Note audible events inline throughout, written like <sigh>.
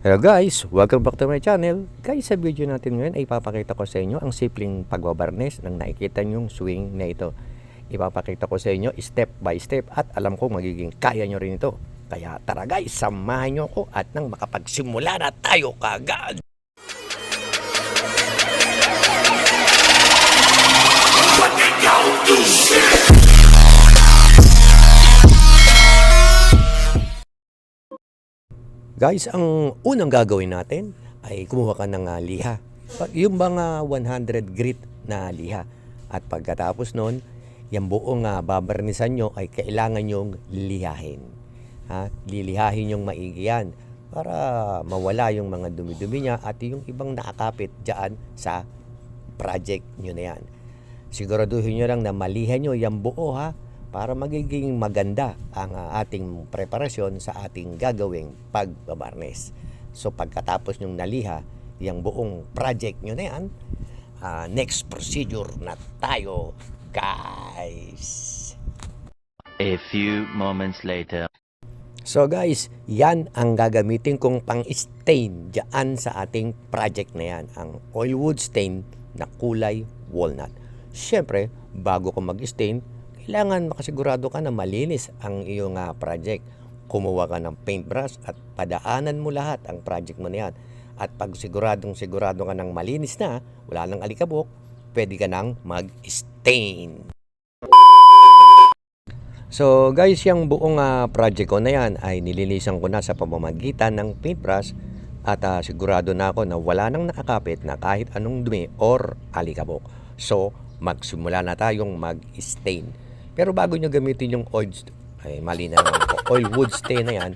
Hello guys, welcome back to my channel. Guys, sa video natin ngayon ay ipapakita ko sa inyo ang simpleng pagbabarnes ng nakikita nyong swing na ito. Ipapakita ko sa inyo step by step at alam ko magiging kaya nyo rin ito. Kaya tara guys, samahan nyo ko at nang makapagsimula na tayo kagad. Guys, ang unang gagawin natin ay kumuha ka ng ah, liha. Yung mga 100 grit na liha. At pagkatapos nun, yung buong uh, babarnisan nyo ay kailangan nyong lihahin. Ha? Lilihahin yung maigi yan para mawala yung mga dumi-dumi niya at yung ibang nakakapit dyan sa project nyo na yan. Siguraduhin nyo lang na malihan nyo yung buo ha para magiging maganda ang ah, ating preparasyon sa ating gagawing pagbabarnes. So pagkatapos nyong naliha yung buong project nyo na yan, ah, next procedure na tayo guys. A few moments later. So guys, yan ang gagamitin kong pang-stain dyan sa ating project na yan. Ang oil wood stain na kulay walnut. Siyempre, bago ko mag-stain, kailangan makasigurado ka na malinis ang iyong ah, project. Kumuha ka ng paintbrush at padaanan mo lahat ang project mo na yan. At pag siguradong sigurado ka ng malinis na, wala nang alikabok, pwede ka nang mag-stain. So guys, yung buong ah, project ko na yan ay nilinisan ko na sa pamamagitan ng paintbrush at ah, sigurado na ako na wala nang nakakapit na kahit anong dumi or alikabok. So magsimula na tayong mag-stain. Pero bago nyo gamitin yung oil, ay mali na naman po, oil wood stain na yan,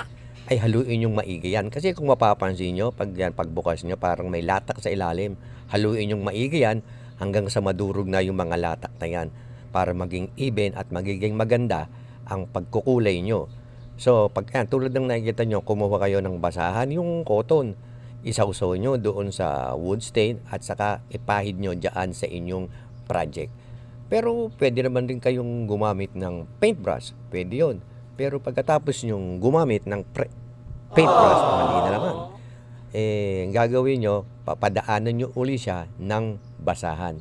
ay haluin yung maigi yan. Kasi kung mapapansin nyo, pag yan, pagbukas nyo, parang may latak sa ilalim. Haluin yung maigi yan hanggang sa madurog na yung mga latak na yan para maging even at magiging maganda ang pagkukulay nyo. So, pag yan, tulad ng nakikita nyo, kumuha kayo ng basahan, yung cotton, isawsaw nyo doon sa wood stain at saka ipahid nyo dyan sa inyong project. Pero pwede naman din kayong gumamit ng paintbrush, pwede yun. Pero pagkatapos nyong gumamit ng pre- paintbrush, mali na naman. Eh, ang gagawin nyo, papadaanan nyo uli siya ng basahan.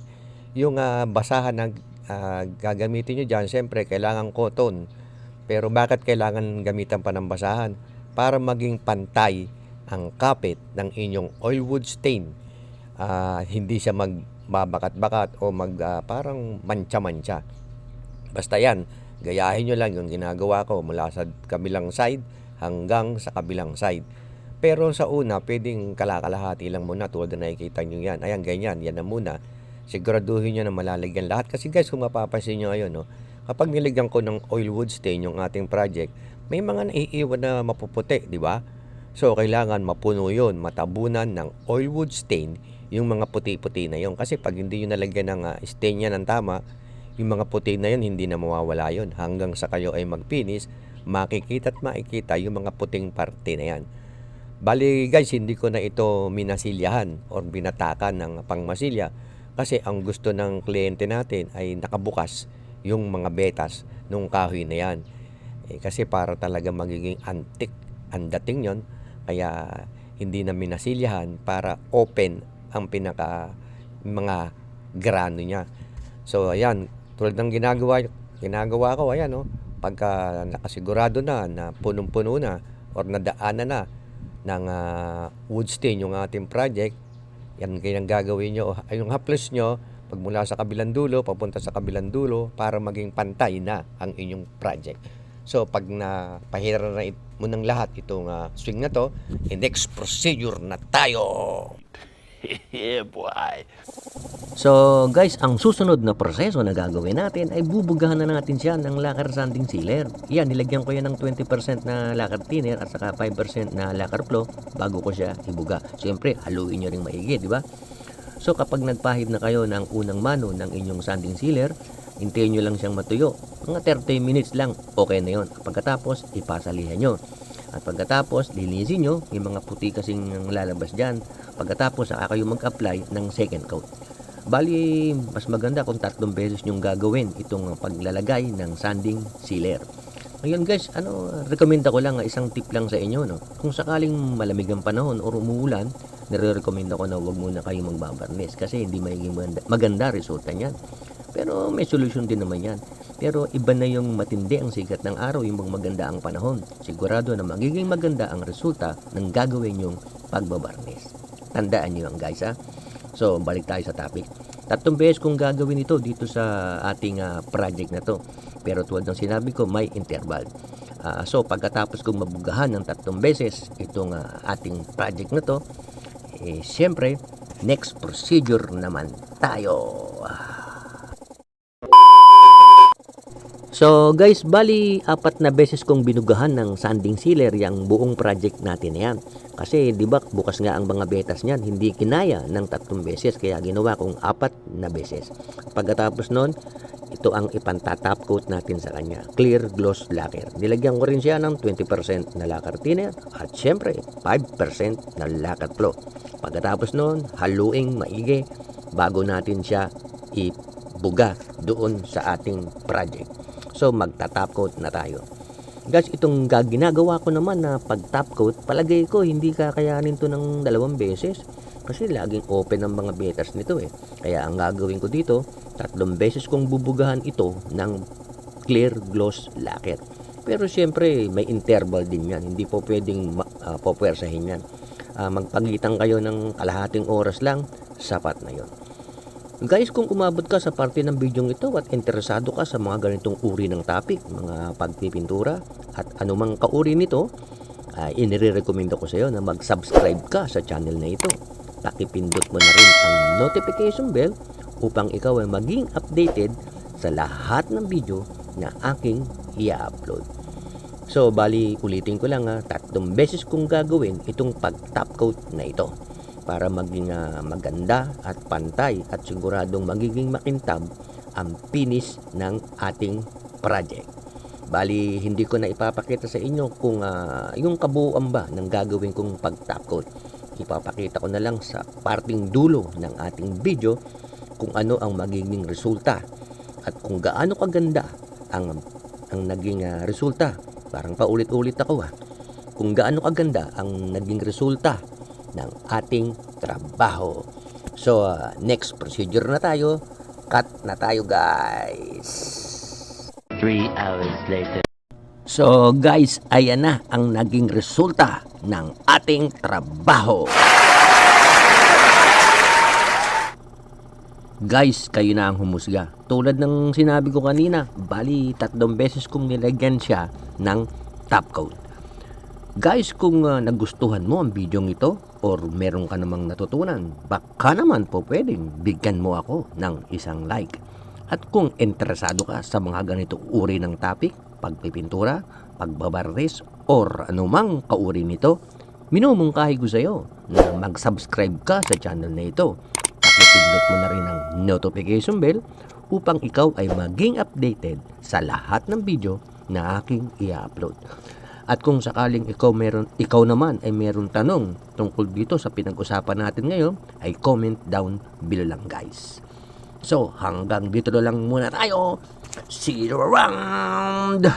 Yung ah, basahan na ah, gagamitin nyo dyan, siyempre, kailangan cotton. Pero bakit kailangan gamitan pa ng basahan? Para maging pantay ang kapit ng inyong oil wood stain. Ah, hindi siya magbabakat-bakat o mag ah, parang mancha-mancha. Basta yan, gayahin nyo lang yung ginagawa ko mula sa kabilang side hanggang sa kabilang side. Pero sa una, pwedeng kalakalahati lang muna tulad na nakikita nyo yan. Ayan, ganyan, yan na muna. Siguraduhin nyo na malalagyan lahat. Kasi guys, kung mapapansin nyo ngayon, no, kapag nilagyan ko ng oil wood stain yung ating project, may mga naiiwan na mapuputi, di ba? So, kailangan mapuno yun, matabunan ng oil wood stain yung mga puti-puti na yun. Kasi pag hindi nyo nalagyan ng ah, stain yan ng tama, yung mga puti na yun, hindi na mawawala yun. Hanggang sa kayo ay mag-finish, makikita at makikita yung mga puting parte na yan. Bali guys, hindi ko na ito minasilyahan or binatakan ng pangmasilya kasi ang gusto ng kliyente natin ay nakabukas yung mga betas nung kahoy na yan. Eh, kasi para talaga magiging antik ang dating yon kaya hindi na minasilyahan para open ang pinaka mga grano niya. So ayan, tulad ng ginagawa ginagawa ko ayan no, pagka nakasigurado na na punong-puno na or nadaanan na ng ah, wood stain yung ating project, yan kayang gagawin nyo. Ay, yung haplos nyo, pag mula sa kabilang dulo, papunta sa kabilang dulo, para maging pantay na ang inyong project. So, pag na pahira na mo ng lahat itong ah, swing na to, next procedure na tayo. Yeah, <laughs> boy. So guys, ang susunod na proseso na gagawin natin ay bubugahan na natin siya ng lacquer sanding sealer. Yan, nilagyan ko yan ng 20% na lacquer thinner at saka 5% na lacquer flow bago ko siya ibuga. Siyempre, haluin nyo ring maigi, di ba? So kapag nagpahid na kayo ng unang mano ng inyong sanding sealer, hintayin nyo lang siyang matuyo. Mga 30 minutes lang, okay na yon. Pagkatapos, ipasalihan nyo. At pagkatapos, linisin nyo yung mga puti kasing lalabas dyan. Pagkatapos, saka kayo mag-apply ng second coat. Bali, mas maganda kung tatlong beses nyong gagawin itong paglalagay ng sanding sealer. Ngayon guys, ano, rekomenda ko lang, isang tip lang sa inyo, no? Kung sakaling malamig ang panahon o umuulan, nire-recommenda ko na huwag muna kayong magbabarnis kasi hindi magiging maganda, maganda resulta niyan. Pero may solusyon din naman yan. Pero iba na yung matindi ang sikat ng araw, yung maganda ang panahon. Sigurado na magiging maganda ang resulta ng gagawin yung pagbabarnis. Tandaan nyo yan guys ha. So, balik tayo sa topic. Tatlong beses kong gagawin ito dito sa ating ah, project na to. Pero tulad ng sinabi ko, may interval. Ah, so, pagkatapos kong mabugahan ng tatlong beses itong ah, ating project na to, eh, siyempre, next procedure naman tayo. So guys, bali apat na beses kong binugahan ng sanding sealer yung buong project natin na yan. Kasi di ba bukas nga ang mga betas niyan, hindi kinaya ng tatlong beses kaya ginawa kong apat na beses. Pagkatapos nun, ito ang ipantatap coat natin sa kanya. Clear gloss lacquer. Nilagyan ko rin siya ng 20% na lacquer thinner at syempre 5% na lacquer flow. Pagkatapos nun, haluing maigi bago natin siya ibuga doon sa ating project. So magta-top coat na tayo. Guys, itong ga- ginagawa ko naman na pag-top coat, palagay ko hindi kakayanin to ng dalawang beses. Kasi laging open ang mga betas nito eh. Kaya ang gagawin ko dito, tatlong beses kong bubugahan ito ng clear gloss lacquer. Pero siyempre, may interval din yan. Hindi po pwedeng ma- ah, popwersahin yan. Ah, magpagitan kayo ng kalahating oras lang, sapat na yon. Guys, kung umabot ka sa parte ng video ito at interesado ka sa mga ganitong uri ng topic, mga pagpipintura at anumang kauri nito, uh, inire-recommenda ko sa iyo na mag-subscribe ka sa channel na ito. Pakipindot mo na rin ang notification bell upang ikaw ay maging updated sa lahat ng video na aking i-upload. So, bali, ulitin ko lang ha, tatlong beses kong gagawin itong pag-top coat na ito para maging ah, maganda at pantay at siguradong magiging makintab ang finish ng ating project. Bali, hindi ko na ipapakita sa inyo kung ah, yung kabuuan ba ng gagawin kong pag-top coat. Ipapakita ko na lang sa parting dulo ng ating video kung ano ang magiging resulta at kung gaano kaganda ang ang naging ah, resulta. Parang paulit-ulit ako ah. Kung gaano kaganda ang naging resulta ng ating trabaho. So, ah, next procedure na tayo. Cut na tayo, guys. Three hours later. So, guys, ayan na ang naging resulta ng ating trabaho. Guys, kayo na ang humusga. Tulad ng sinabi ko kanina, bali tatlong beses kong nilagyan siya ng top coat. Guys, kung uh, nagustuhan mo ang video ito or meron ka namang natutunan, baka naman po pwedeng bigyan mo ako ng isang like. At kung interesado ka sa mga ganito uri ng topic, pagpipintura, pagbabarnis, or anumang kauri nito, minumungkahi ko sa iyo na mag-subscribe ka sa channel na ito. Pakipindot mo na rin ang notification bell upang ikaw ay maging updated sa lahat ng video na aking i-upload. At kung sakaling ikaw meron ikaw naman ay meron tanong tungkol dito sa pinag-usapan natin ngayon, ay comment down below lang guys. So, hanggang dito na lang muna tayo. See you around!